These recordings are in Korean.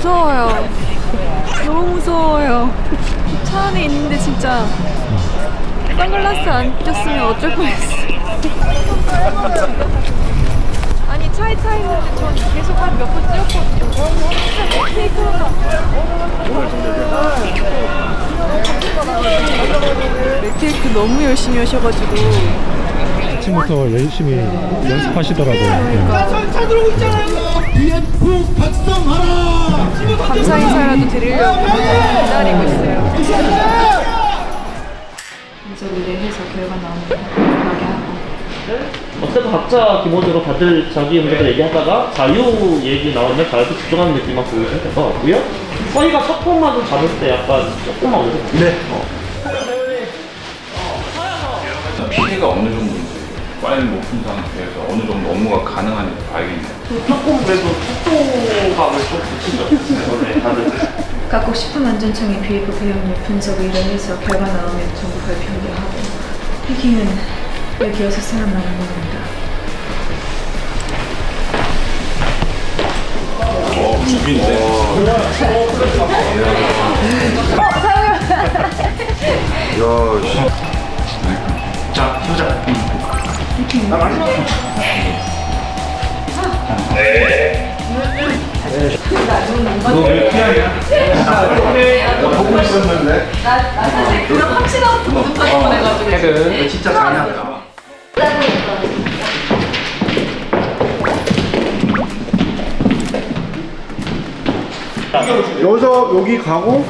무서워요. 너무 무서워요. 차 안에 있는데 진짜 선글라스 안 꼈으면 어쩔 뻔했어. 아니 차에 타 있는데 전 계속 한 몇 번 뛰었거든요. 진짜 메테이크 너무 열심히 하셔가지고 아침부터 열심히 연습하시더라고요. 네. 차 들고 있잖아요. 비엔풍 박성하라! 감사 인사라도 드리려고 기다리고 있어요. 그래서 의뢰해서 결과 나오면 나게 하고 어쨌든 각자 기본적으로 다들 자기 문제들 얘기하다가 자유 얘기 나오면 자유도 집중하는 느낌만 보이시면 될것 같고요. 서희가 첫 번만 좀 잡을 때 약간 조금만 오세요. 네. 어. 피해가 어느 정도 파일 높은 상태에서 어느 정도 업무가 가능한지 알겠네요. 조금 그래도 속도감을 좀 붙이죠. 네, 다들. 각국 식품 안전청의 비회부 배영률 분석 의뢰해서 결과 나오면 정부 발표하게 하고 패킹은 여기 여섯 사람 나가는 겁니다. 자, 시작. 여기서 여기 가고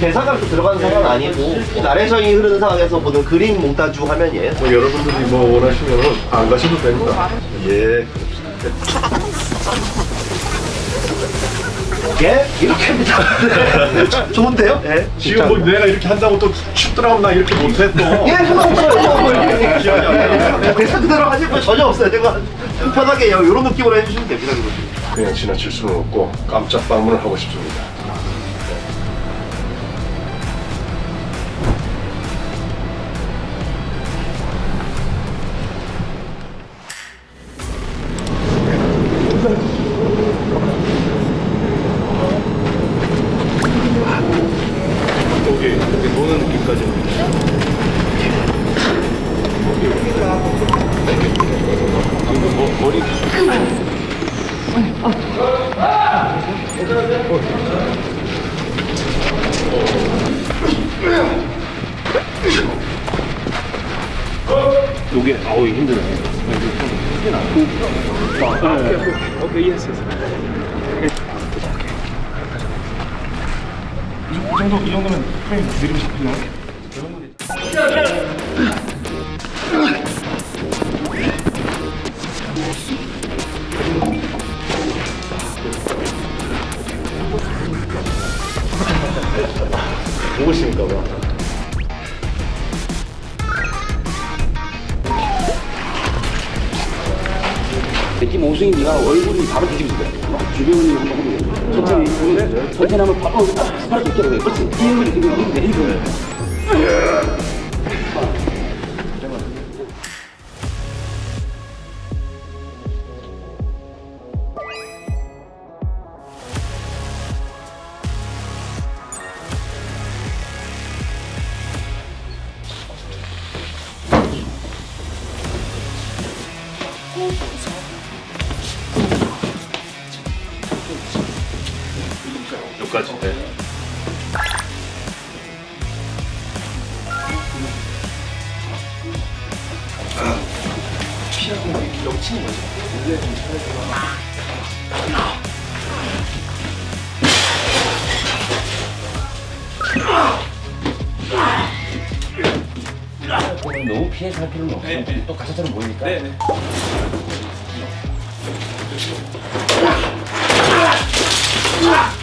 대사가 들어가는 상황은 아니고 나레이션이 흐르는 상황에서 보는 그림 몽타주 화면이에요. 뭐 여러분들이 뭐 원하시면 안 가셔도 됩니다. 예. 예? 이렇게 합니다. 네. 좋은데요? 예. 지금 뭐 내가 이렇게 한다고 또 춥더라면 나 이렇게 못해 또. 예, 상관없어요. 뭐. 기억이 안 나요. 대사 그대로 하실 거 전혀 없어요. 내가 편하게 이런 느낌으로 해주시면 됩니다. 그거. 그냥 지나칠 수는 없고 깜짝 방문을 하고 싶습니다. 요게 아우 힘드네. 오케이 예스 예스. 이 정도 이 정도면 프레임 느림 잡히나요? 보고 있으니까 봐. 느낌 오승이 네가 얼굴이 바로 뒤집어질 거야. 주변이 한번 보면 천천히 보는 천천히 하면 바로 바로 뒤집어 돼. 그렇지. 이 얼굴이 지금 이렇게 돼. 까지 네. 피하고 넘치는 거죠. 너무 피해서 할 필요는 없어. 네, 네. 또 가사처럼 보이니까. 네네. 으악!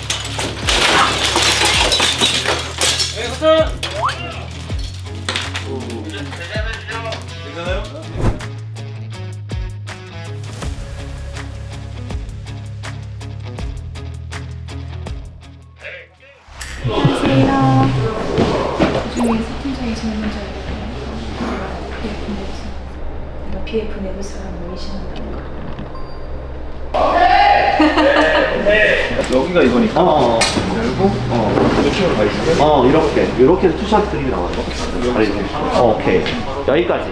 합니다. 그 중에서 팀장이 제일 먼저 알려드려요. PF 내부 내가 PF 내부 사람을 의심한다는 거. 여기가 이거니까. 어. 열고, 어. 이쪽으로 가 있어요? 어, 이렇게. 이렇게 해서 투샷 그림이 나와요. 어, 오케이. 여기까지.